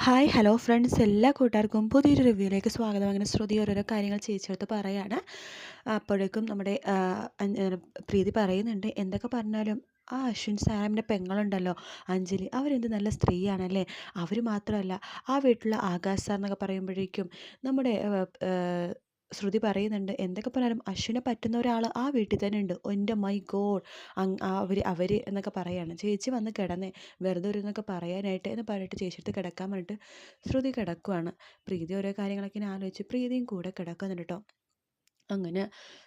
Hi hello friends എല്ലാ കൂട്ടുകാർക്കും പുതിയൊരു റിവ്യൂയിലേക്ക് സ്വാഗതം. അങ്ങനെ ശ്രുതി ഓരോരോ കാര്യങ്ങൾ ചേച്ചിയെടുത്ത് പറയാണ്. അപ്പോഴേക്കും നമ്മുടെ പ്രീതി പറയുന്നുണ്ട് എന്തൊക്കെ പറഞ്ഞാലും ആ അശ്വിൻ സാമിന്റെ പെങ്ങളുണ്ടല്ലോ അഞ്ജലി അവരെന്ത് നല്ല സ്ത്രീയാണല്ലേ? അവർ മാത്രമല്ല ആ വീട്ടിലുള്ള ആകാശ് സാർ എന്നൊക്കെ പറയുമ്പോഴേക്കും നമ്മുടെ ശ്രുതി പറയുന്നുണ്ട് എന്തൊക്കെ പറഞ്ഞാലും അശ്വിനെ പറ്റുന്ന ഒരാൾ ആ വീട്ടിൽ തന്നെ ഉണ്ട്. എന്റെ മൈ ഗോഡ്. അവർ അവർ എന്നൊക്കെ പറയാണ്. ചേച്ചി വന്ന് കിടന്നേ വെറുതെ ഒരു എന്നൊക്കെ പറയാനായിട്ട് എന്ന് പറഞ്ഞിട്ട് ചേച്ചിയെടുത്ത് കിടക്കാൻ പറഞ്ഞിട്ട് ശ്രുതി കിടക്കുവാണ്. പ്രീതി ഓരോ കാര്യങ്ങളൊക്കെ ഇങ്ങനെ ആലോചിച്ച് പ്രീതിയും കൂടെ കിടക്കുന്നുണ്ട് കേട്ടോ അങ്ങനെ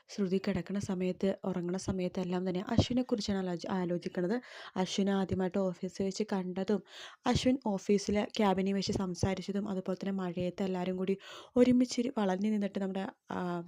ശ്രുതി കിടക്കുന്ന സമയത്ത് ഉറങ്ങുന്ന സമയത്തെല്ലാം തന്നെ അശ്വിനെക്കുറിച്ചാണ് ആലോചി ആലോചിക്കുന്നത് അശ്വിനെ ആദ്യമായിട്ട് ഓഫീസിൽ വെച്ച് കണ്ടതും അശ്വിൻ ഓഫീസിലെ ക്യാബിനിൽ വെച്ച് സംസാരിച്ചതും അതുപോലെ തന്നെ മഴയത്ത് എല്ലാവരും കൂടി ഒരുമിച്ച് വളഞ്ഞു നിന്നിട്ട് നമ്മുടെ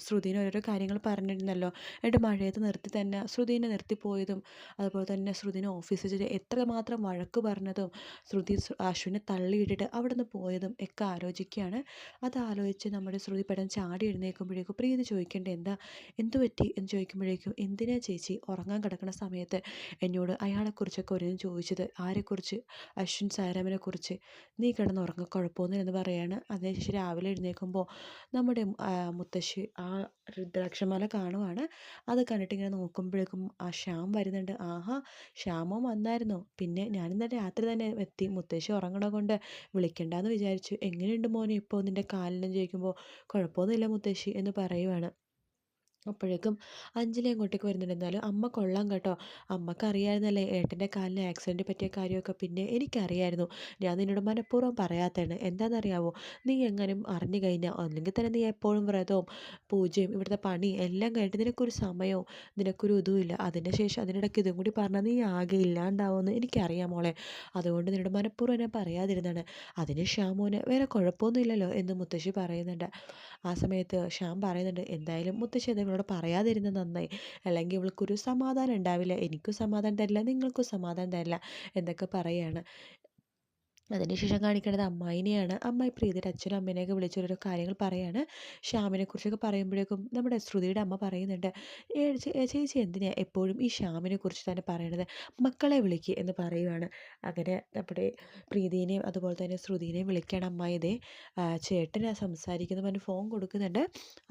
ശ്രുതിന് ഓരോരോ കാര്യങ്ങൾ പറഞ്ഞിരുന്നല്ലോ. എന്നിട്ട് മഴയത്ത് നിർത്തി തന്നെ ശ്രുതിനെ നിർത്തിപ്പോയതും അതുപോലെ തന്നെ ശ്രുതിനെ ഓഫീസിൽ വെച്ച് എത്രമാത്രം വഴക്ക് പറഞ്ഞതും ശ്രുതി അശ്വിനെ തള്ളിയിട്ടിട്ട് അവിടെ നിന്ന് പോയതും ഒക്കെ ആലോചിക്കുകയാണ്. അത് ആലോചിച്ച് നമ്മുടെ ശ്രുതി പെട്ടെന്ന് ചാടി എഴുന്നേൽക്കുമ്പോഴേക്കും പ്രീതി ചോദിക്കേണ്ടത് എന്താ എന്തു പറ്റി? എന്ന് ചോദിക്കുമ്പോഴേക്കും എന്തിനാ ചേച്ചി ഉറങ്ങാൻ കിടക്കുന്ന സമയത്ത് എന്നോട് അയാളെക്കുറിച്ചൊക്കെ ഒരു ചോദിച്ചത്? ആരെക്കുറിച്ച്? അശ്വിൻ സാരാമിനെ കുറിച്ച്? നീ കിടന്ന് ഉറങ്ങ കുഴപ്പമൊന്നും എന്ന് പറയാണ്. അതിനുശേഷം രാവിലെ എഴുന്നേൽക്കുമ്പോൾ നമ്മുടെ മുത്തശ്ശി ആ രുദ്രാക്ഷമാല കാണുവാണ്. അത് കണ്ടിട്ട് ഇങ്ങനെ നോക്കുമ്പോഴേക്കും ആ ശ്യാം വരുന്നുണ്ട്. ആഹാ ശ്യാമോ വന്നായിരുന്നു. പിന്നെ ഞാൻ ഇന്നലെ രാത്രി തന്നെ എത്തി. മുത്തശ്ശി ഉറങ്ങണ കൊണ്ട് വിളിക്കണ്ടെന്ന് വിചാരിച്ചു. എങ്ങനെയുണ്ട് മോനെ ഇപ്പോൾ നിന്റെ കാലിനും ചോദിക്കുമ്പോൾ കുഴപ്പമൊന്നുമില്ല മുത്തശ്ശി എന്ന് പറയുവാണ്. അപ്പോഴേക്കും അഞ്ജലി അങ്ങോട്ടേക്ക് വരുന്നുണ്ട്. എന്നാലും അമ്മ കൊള്ളാം കേട്ടോ. അമ്മയ്ക്ക് അറിയാമായിരുന്നല്ലേ ഏട്ടന്റെ കാലിന് ആക്സിഡന്റ് പറ്റിയ കാര്യമൊക്കെ പിന്നെ എനിക്കറിയായിരുന്നു. ഞാൻ നിന്നോട് മനഃപൂർവം പറയാത്തതാണ്. എന്താണെന്നറിയാവോ? നീ എങ്ങനെയും അറിഞ്ഞു കഴിഞ്ഞാൽ അല്ലെങ്കിൽ തന്നെ നീ എപ്പോഴും വ്രതവും പൂജയും ഇവിടുത്തെ പണി എല്ലാം കഴിഞ്ഞിട്ട് നിനക്കൊരു സമയവും നിനക്കൊരു ഇതും ഇല്ല. അതിന്റെ ശേഷം അതിനിടയ്ക്ക് ഇതും കൂടി പറഞ്ഞാൽ നീ ആകെ ഇല്ലാണ്ടാവുമെന്ന് എനിക്കറിയാം മോളെ. അതുകൊണ്ട് നിന്നോട് മനഃപൂർവം ഞാൻ പറയാതിരുന്നതാണ്. അതിന് ശ്യാമോന് വേറെ കുഴപ്പമൊന്നുമില്ലല്ലോ എന്ന് മുത്തശ്ശി പറയുന്നുണ്ട്. ആ സമയത്ത് ശ്യാം പറയുന്നുണ്ട് എന്തായാലും മുത്തശ്ശി അത് ഇവളോട് പറയാതിരുന്നത് നന്നായി. അല്ലെങ്കിൽ ഇവൾക്കൊരു സമാധാനം ഉണ്ടാവില്ല. എനിക്കും സമാധാനം തരില്ല. നിങ്ങൾക്കും സമാധാനം തരില്ല. എന്നൊക്കെ പറയാണ്. അതിനുശേഷം കാണിക്കേണ്ടത് അമ്മായിനെയാണ്. അമ്മായി പ്രീതിയുടെ അച്ഛനും അമ്മേനെയൊക്കെ വിളിച്ച് ഓരോ കാര്യങ്ങൾ പറയാണ്. ശ്യാമിനെ കുറിച്ചൊക്കെ പറയുമ്പോഴേക്കും നമ്മുടെ ശ്രുതിയുടെ അമ്മ പറയുന്നുണ്ട് "ഏ, ചേ- ചേച്ചി എന്തിനാ എപ്പോഴും ഈ ശ്യാമിനെ കുറിച്ച് തന്നെ പറയണത്? മക്കളെ വിളിക്കുക എന്ന് പറയുവാണ്. അങ്ങനെ നമ്മുടെ പ്രീതിനെയും അതുപോലെ തന്നെ ശ്രുതിനെയും വിളിക്കുകയാണ് അമ്മായിതെ ചേട്ടനാ സംസാരിക്കുന്ന പറഞ്ഞ് ഫോൺ കൊടുക്കുന്നുണ്ട്.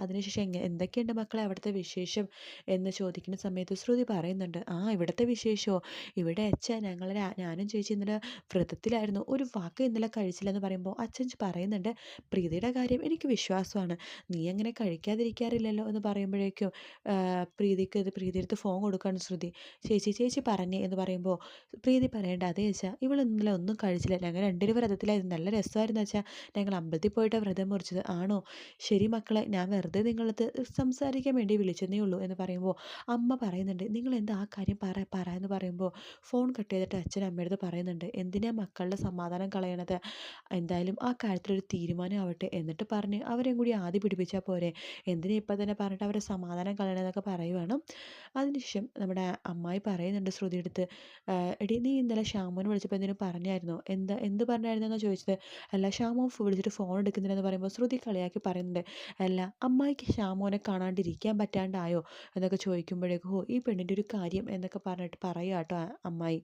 അതിനുശേഷം എങ്ങനെ എന്തൊക്കെയുണ്ട് മക്കളെ അവിടുത്തെ വിശേഷം എന്ന് ചോദിക്കുന്ന സമയത്ത് ശ്രുതി പറയുന്നുണ്ട് ആ ഇവിടുത്തെ വിശേഷമോ ഇവിടെ അച്ഛൻ ഞങ്ങളെ ഞാനും ചേച്ചി ഇന്നലെ വ്രതത്തിലായിരുന്നു. ഒരു വാക്ക് ഇന്നലെ കഴിച്ചില്ലെന്ന് പറയുമ്പോൾ അച്ഛൻ പറയുന്നുണ്ട് പ്രീതിയുടെ കാര്യം എനിക്ക് വിശ്വാസമാണ്. നീ അങ്ങനെ കഴിക്കാതിരിക്കാറില്ലല്ലോ എന്ന് പറയുമ്പോഴേക്കും പ്രീതിക്ക് ഇത് പ്രീതി എടുത്ത് ഫോൺ കൊടുക്കാൻ ശ്രുതി. ചേച്ചി ചേച്ചി പറഞ്ഞേ എന്ന് പറയുമ്പോൾ പ്രീതി പറയേണ്ട അതേ വെച്ചാൽ ഇവൾ ഇന്നലെ ഒന്നും കഴിച്ചില്ല. ഞങ്ങൾ രണ്ടുപേരും വ്രതത്തിലായിരുന്നു. നല്ല രസമായിരുന്നു വെച്ചാൽ ഞങ്ങൾ അമ്പലത്തിൽ പോയിട്ട് വ്രതം മുറിച്ചത്. ആണോ? ശരി മക്കളെ ഞാൻ വെറുതെ നിങ്ങളത് സംസാരിക്കാൻ വേണ്ടി വിളിച്ചതേ ഉള്ളൂ എന്ന് പറയുമ്പോൾ അമ്മ പറയുന്നുണ്ട് നിങ്ങൾ എന്താ ആ കാര്യം പറ പറ എന്ന് പറയുമ്പോൾ ഫോൺ കട്ട് ചെയ്തിട്ട് അച്ഛൻ അമ്മയുടെ പറയുന്നുണ്ട് എന്തിനാ മക്കളുടെ സമാധാനം കളയണത്. എന്തായാലും ആ കാര്യത്തിലൊരു തീരുമാനം ആവട്ടെ എന്നിട്ട് പറഞ്ഞ് അവരെയും കൂടി ആദ്യം പിടിപ്പിച്ചാൽ പോരെ. എന്തിനാ ഇപ്പം തന്നെ പറഞ്ഞിട്ട് അവരെ സമാധാനം കളയണമെന്നൊക്കെ പറയുവാണ്. അതിനുശേഷം നമ്മുടെ അമ്മായി പറയുന്നുണ്ട് ശ്രുതി എടുത്ത് എടി നീ ഇന്നലെ ഷാമോനെ വിളിച്ചപ്പോൾ എന്തിനും പറഞ്ഞായിരുന്നോ? എന്താ എന്ത് പറഞ്ഞായിരുന്നെന്നാ ചോദിച്ചത്? അല്ല ഷാമോൻ വിളിച്ചിട്ട് ഫോൺ എടുക്കുന്നില്ലെന്ന് പറയുമ്പോൾ ശ്രുതി കളിയാക്കി പറയുന്നുണ്ട് അല്ല അമ്മായിക്ക് ഷാമോനെ കാണാണ്ടിരിക്കാൻ പറ്റാണ്ടായോ? എന്നൊക്കെ ചോദിക്കുമ്പോഴേക്കും ഓ ഈ പെണ്ണിന്റെ ഒരു കാര്യം എന്നൊക്കെ പറഞ്ഞിട്ട് പറയുക കേട്ടോ അമ്മായി.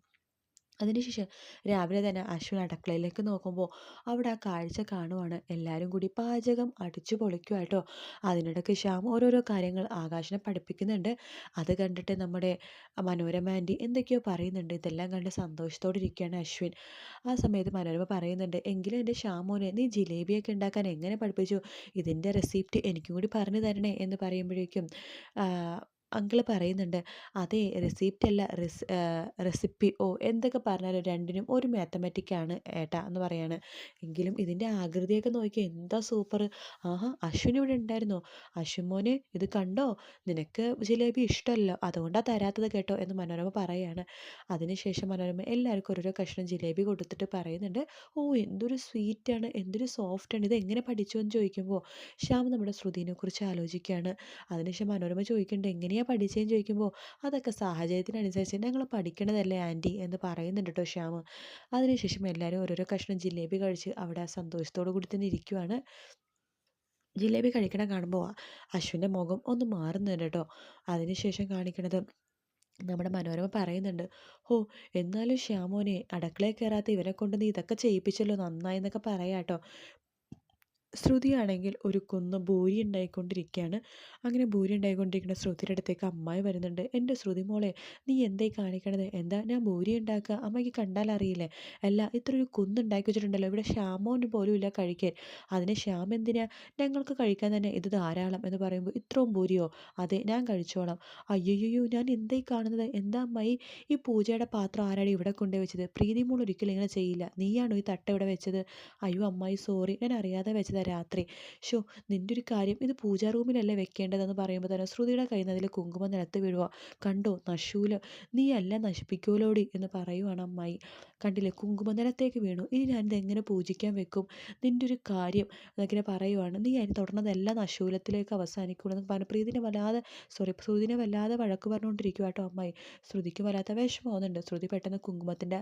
അതിനുശേഷം രാവിലെ തന്നെ അശ്വിൻ അടുക്കളയിലേക്ക് നോക്കുമ്പോൾ അവിടെ ആ കാഴ്ച കാണുവാണ്. എല്ലാവരും കൂടി പാചകം അടിച്ചു പൊളിക്കുമായിട്ടോ അതിനിടയ്ക്ക് ശ്യാം ഓരോരോ കാര്യങ്ങൾ ആകാശിനെ പഠിപ്പിക്കുന്നുണ്ട്. അത് കണ്ടിട്ട് നമ്മുടെ മനോരമ ആന്റി എന്തൊക്കെയോ പറയുന്നുണ്ട്. ഇതെല്ലാം കണ്ട് സന്തോഷത്തോടെ ഇരിക്കുകയാണ് അശ്വിൻ. ആ സമയത്ത് മനോരമ പറയുന്നുണ്ട് എങ്കിലും എന്റെ ശ്യാമോനെ നീ ജിലേബിയൊക്കെ ഉണ്ടാക്കാൻ എങ്ങനെ പഠിപ്പിച്ചു? ഇതിന്റെ റെസിപ്റ്റ് എനിക്കും കൂടി പറഞ്ഞു തരണേ എന്ന് പറയുമ്പോഴേക്കും അങ്കിൾ പറയുന്നുണ്ട് അതേ റെസിപ്റ്റ് അല്ല റെസ് റെസിപ്പി. ഓ എന്തൊക്കെ പറഞ്ഞാലും രണ്ടിനും ഒരു മാത്തമാറ്റിക്കാണ് ഏട്ടാ എന്ന് പറയാണ്. എങ്കിലും ഇതിന്റെ ആകൃതിയൊക്കെ നോക്കി എന്താ സൂപ്പർ ആഹാ അശ്വിൻ ഇവിടെ ഉണ്ടായിരുന്നോ? അശ്വിൻ മോനെ ഇത് കണ്ടോ? നിനക്ക് ജിലേബി ഇഷ്ടമല്ലോ അതുകൊണ്ടാണ് തരാത്തത് കേട്ടോ എന്ന് മനോരമ പറയാണ്. അതിനുശേഷം മനോരമ എല്ലാവർക്കും ഓരോരോ കഷ്ണം ജിലേബി കൊടുത്തിട്ട് പറയുന്നുണ്ട് ഓ എന്തൊരു സ്വീറ്റാണ് എന്തൊരു സോഫ്റ്റാണ് ഇത് എങ്ങനെ പഠിച്ചു? എന്ന് ചോദിക്കുമ്പോൾ ശ്യാം നമ്മുടെ ശ്രുതിനെക്കുറിച്ച് ആലോചിക്കുകയാണ്. അതിനുശേഷം മനോരമ ചോദിക്കുന്നുണ്ട് എങ്ങനെയാണ് പഠിച്ചതെന്ന് ചോദിക്കുമ്പോൾ അതൊക്കെ സാഹചര്യത്തിനനുസരിച്ച് ഞങ്ങൾ പഠിക്കണതല്ലേ ആന്റി എന്ന് പറയുന്നുണ്ട് കേട്ടോ ശ്യാം അതിനുശേഷം എല്ലാവരും ഓരോരോ കഷ്ണം ജിലേബി കഴിച്ച് അവിടെ സന്തോഷത്തോടു കൂടി തന്നെ ഇരിക്കുവാണ്. ജിലേബി കഴിക്കണ കാണുമ്പോൾ അശ്വിന്റെ മുഖം ഒന്ന് മാറുന്നുണ്ട് കേട്ടോ അതിനുശേഷം കാണിക്കണത് നമ്മുടെ മനോരമ പറയുന്നുണ്ട് ഓ എന്നാലും ശ്യാമോനെ അടുക്കളയിൽ കയറാത്ത ഇവനെ നീ ഇതൊക്കെ ചെയ്യിപ്പിച്ചല്ലോ നന്നായി എന്നൊക്കെ പറയാം കേട്ടോ ശ്രുതിയാണെങ്കിൽ ഒരു കുന്ന് ഭൂരി ഉണ്ടായിക്കൊണ്ടിരിക്കുകയാണ് അങ്ങനെ ഭൂരി ഉണ്ടായിക്കൊണ്ടിരിക്കുന്ന ശ്രുതിയുടെ അടുത്തേക്ക് അമ്മായി വരുന്നുണ്ട്. എന്റെ ശ്രുതി മോളെ നീ എന്തായി കാണിക്കണത്? എന്താ? ഞാൻ ഭൂരി ഉണ്ടാക്കുക? അമ്മയ്ക്ക് കണ്ടാൽ അറിയില്ലേ അല്ല ഇത്ര ഒരു കുന്ന് ഉണ്ടാക്കി വെച്ചിട്ടുണ്ടല്ലോ. ഇവിടെ ശ്യാമോന് പോലും ഇല്ല കഴിക്കാൻ. അതിന് ശ്യാം എന്തിനാ? ഞങ്ങൾക്ക് കഴിക്കാൻ തന്നെ ഇത് ധാരാളം എന്ന് പറയുമ്പോൾ ഇത്രയും ഭൂരിയോ അതെ ഞാൻ കഴിച്ചോളാം. അയ്യോയ്യോ ഞാൻ എന്തായി കാണുന്നത്? എന്താ അമ്മായി? ഈ പൂജയുടെ പാത്രം ആരാണ് ഇവിടെ കൊണ്ടുപോയി വെച്ചത്? പ്രീതി മോൾ ഒരിക്കലും ഇങ്ങനെ ചെയ്യില്ല. നീയാണോ ഈ തട്ട ഇവിടെ വെച്ചത്? അയ്യോ അമ്മായി സോറി. ഞാൻ അറിയാതെ വെച്ചതാ രാത്രി. ഷോ നിന്റെ ഒരു കാര്യം ഇത് പൂജാ റൂമിലല്ലേ വെക്കേണ്ടതെന്ന് പറയുമ്പോൾ തന്നെ ശ്രുതിയുടെ കയ്യിൽ നിന്ന് അതിൽ കുങ്കുമം നിലത്ത് വീഴുക കണ്ടോ നശൂൽ. നീ അല്ല നശിപ്പിക്കൂലോടി എന്ന് പറയുവാണ് അമ്മായി. കണ്ടില്ലേ? കുങ്കുമനിലത്തേക്ക് വീണു. ഇനി ഞാനിത് എങ്ങനെ പൂജിക്കാൻ വെക്കും? നിന്റെ ഒരു കാര്യം അതിങ്ങനെ പറയുവാണ്. നീ അതിന് തുടർന്നതെല്ലാം നശൂലത്തിലേക്ക് അവസാനിക്കുള്ളൂ എന്ന് പറഞ്ഞ് പ്രീതിനെ വല്ലാതെ സോറി ശ്രുതിനെ വല്ലാതെ വഴക്ക് പറഞ്ഞുകൊണ്ടിരിക്കുക കേട്ടോ അമ്മായി. ശ്രുതിക്ക് വല്ലാത്ത വിഷമമാകുന്നുണ്ട് ശ്രുതി പെട്ടെന്ന് കുങ്കുമത്തിന്റെ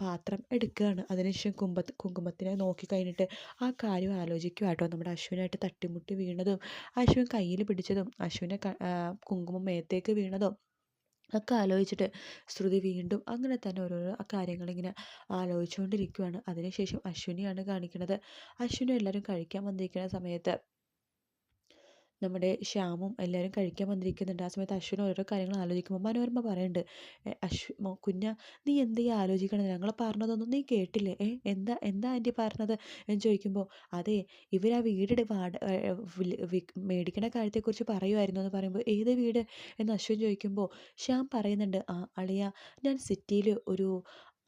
പാത്രം എടുക്കുകയാണ്. അതിനുശേഷം കുമ്പ കുങ്കുമത്തിനെ നോക്കി കഴിഞ്ഞിട്ട് ആ കാര്യം ആലോചിക്കുക കേട്ടോ നമ്മുടെ അശ്വിനായിട്ട് തട്ടിമുട്ടി വീണതും അശ്വിൻ കയ്യിൽ പിടിച്ചതും അശ്വിനെ കുങ്കുമം മേത്തേക്ക് വീണതും ഒക്കെ ആലോചിച്ചിട്ട് ശ്രുതി വീണ്ടും അങ്ങനെ തന്നെ ഓരോരോ കാര്യങ്ങളിങ്ങനെ ആലോചിച്ചുകൊണ്ടിരിക്കുകയാണ് അതിനുശേഷം അശ്വിനിയാണ് കാണിക്കുന്നത്. അശ്വിനും എല്ലാവരും കഴിക്കാൻ വന്നിരിക്കുന്ന സമയത്ത് നമ്മുടെ ശ്യാമും എല്ലാവരും കഴിക്കാൻ വന്നിരിക്കുന്നുണ്ട്. ആ സമയത്ത് അശ്വിൻ ഓരോ കാര്യങ്ങൾ ആലോചിക്കുമ്പോൾ മനോരമ പറയുന്നുണ്ട് അശ്വ കുഞ്ഞ നീ എന്തേ ആലോചിക്കണത്? ഞങ്ങൾ പറഞ്ഞതൊന്നും നീ കേട്ടില്ലേ? ഏ എന്താ എന്താ ആന്റി പറഞ്ഞത്? എന്ന് ചോദിക്കുമ്പോൾ അതെ ഇവരാ ആ വീട് വാട മേടിക്കണ കാര്യത്തെക്കുറിച്ച് പറയുമായിരുന്നു എന്ന് പറയുമ്പോൾ ഏത് വീട്? എന്ന് അശ്വിൻ ചോദിക്കുമ്പോൾ ശ്യാം പറയുന്നുണ്ട് ആ അളിയ ഞാൻ സിറ്റിയിൽ ഒരു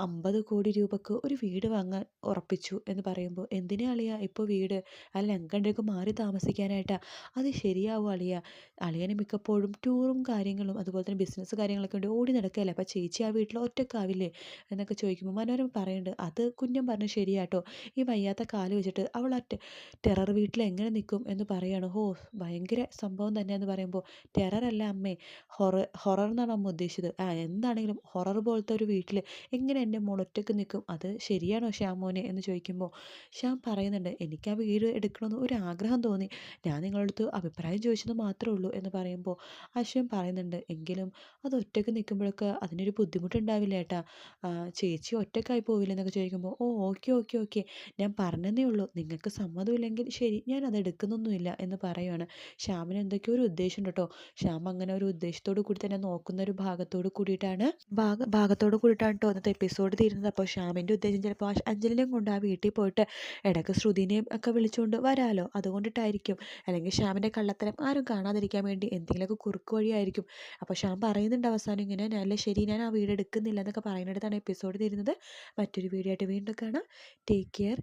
അമ്പത് കോടി രൂപക്ക് ഒരു വീട് വാങ്ങാൻ ഉറപ്പിച്ചു എന്ന് പറയുമ്പോൾ എന്തിനാ അളിയ ഇപ്പോൾ വീട്? അല്ല ഞങ്ങണ്ടേക്ക് മാറി താമസിക്കാനായിട്ടാ. അത് ശരിയാവും അളിയ? അളിയന് മിക്കപ്പോഴും ടൂറും കാര്യങ്ങളും അതുപോലെ തന്നെ ബിസിനസ് കാര്യങ്ങളൊക്കെ ഉണ്ട്. ഓടി നടക്കുകയല്ലേ അപ്പോൾ ചേച്ചി ആ വീട്ടിൽ ഒറ്റക്കാവില്ലേ? എന്നൊക്കെ ചോദിക്കുമ്പോൾ മനോരമ പറയുന്നുണ്ട് അത് കുഞ്ഞം പറഞ്ഞു ശരിയാട്ടോ. ഈ വയ്യാത്ത കാൽ വെച്ചിട്ട് അവൾ ആ ടെറർ വീട്ടിൽ എങ്ങനെ നിൽക്കും എന്ന് പറയാണ്. ഹോ ഭയങ്കര സംഭവം തന്നെയെന്ന് പറയുമ്പോൾ ടെററല്ല അമ്മേ. ഹൊറർ ഹൊറർ എന്നാണ് അമ്മ ഉദ്ദേശിച്ചത്. ആ എന്താണെങ്കിലും ഹൊറർ പോലത്തെ ഒരു വീട്ടിൽ എങ്ങനെ എന്റെ മോൾ ഒറ്റയ്ക്ക് നിൽക്കും. അത് ശരിയാണോ ശ്യാമോനെ? എന്ന് ചോദിക്കുമ്പോൾ ശ്യാം പറയുന്നുണ്ട് എനിക്ക് ആ വീട് എടുക്കണമെന്ന് ഒരു ആഗ്രഹം തോന്നി. ഞാൻ നിങ്ങളടുത്ത് അഭിപ്രായം ചോദിച്ചത് മാത്രമേ ഉള്ളൂ എന്ന് പറയുമ്പോൾ അശ്വൻ പറയുന്നുണ്ട് എങ്കിലും അത് ഒറ്റയ്ക്ക് നിൽക്കുമ്പോഴൊക്കെ അതിനൊരു ബുദ്ധിമുട്ടുണ്ടാവില്ല ഏട്ടാ. ചേച്ചി ഒറ്റക്കായി പോവില്ല എന്നൊക്കെ ചോദിക്കുമ്പോൾ ഓ ഓക്കെ ഓക്കെ ഓക്കെ. ഞാൻ പറഞ്ഞതേ ഉള്ളൂ. നിങ്ങൾക്ക് സമ്മതമില്ലെങ്കിൽ ശരി ഞാൻ അത് എടുക്കുന്നൊന്നുമില്ല എന്ന് പറയുവാണ്. ശ്യാമിന് എന്തൊക്കെയോ ഒരു ഉദ്ദേശം കേട്ടോ. ശ്യാം അങ്ങനെ ഒരു ഉദ്ദേശത്തോടു കൂടി തന്നെ നോക്കുന്ന ഒരു ഭാഗത്തോട് കൂടിയിട്ടാണ് ഭാഗ ഭാഗത്തോട് കൂടിയിട്ടാണ് കേട്ടോ ഇന്നത്തെ എപ്പിസോഡ് തീരുന്നത്. അപ്പോൾ ശ്യാമിന്റെ ഉദ്ദേശം ചിലപ്പോൾ അഞ്ജലിനെയും കൊണ്ട് ആ വീട്ടിൽ പോയിട്ട് ഇടയ്ക്ക് ശ്രുതിനെയും ഒക്കെ വിളിച്ചുകൊണ്ട് വരാലോ. അതുകൊണ്ടിട്ടായിരിക്കും. അല്ലെങ്കിൽ ശ്യാമിന്റെ കള്ളത്തരം ആരും കാണാതിരിക്കാൻ വേണ്ടി എന്തെങ്കിലുമൊക്കെ കുറുക്ക് വഴിയായിരിക്കും. അപ്പോൾ ശ്യാം പറയുന്നുണ്ട് അവസാനം ഇങ്ങനെ നല്ല ശരി ഞാൻ ആ വീട് എടുക്കുന്നില്ല എന്നൊക്കെ പറയുന്നിടത്താണ് എപ്പിസോഡ് തീരുന്നത്. മറ്റൊരു വീഡിയോ ആയിട്ട് വീണ്ടും കാണാം. Take care